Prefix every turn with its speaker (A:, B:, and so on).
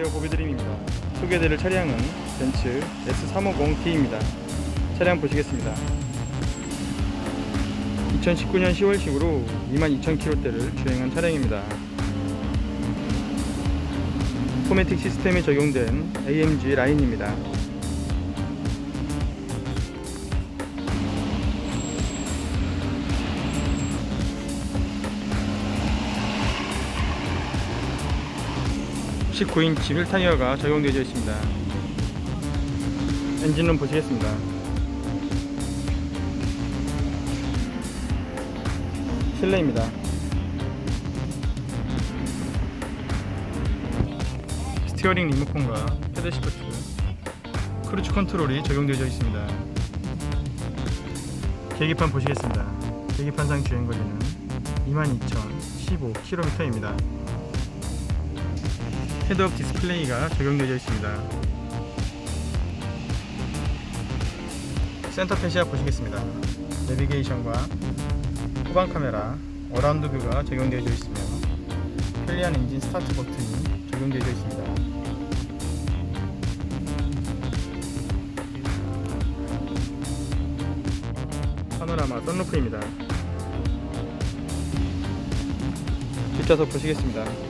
A: 안녕하세요. 보비드림입니다. 소개해드릴 차량은 벤츠 S350T입니다. 차량 보시겠습니다. 2019년 10월식으로 22,000km대를 주행한 차량입니다. 포매틱 시스템이 적용된 AMG 라인입니다 19인치 휠 타이어가 적용되어 있습니다. 엔진룸 보시겠습니다. 실내입니다. 스티어링 리모컨과 패드 시프트, 크루즈 컨트롤이 적용되어 있습니다. 계기판 보시겠습니다. 계기판상 주행거리는 22,015km입니다. 헤드업 디스플레이가 적용되어 있습니다. 센터 패시아 보시겠습니다. 내비게이션과 후방 카메라, 어라운드 뷰가 적용되어 있으며 편리한 엔진 스타트 버튼이 적용되어 있습니다. 파노라마 썬루프입니다. 뒷좌석 보시겠습니다.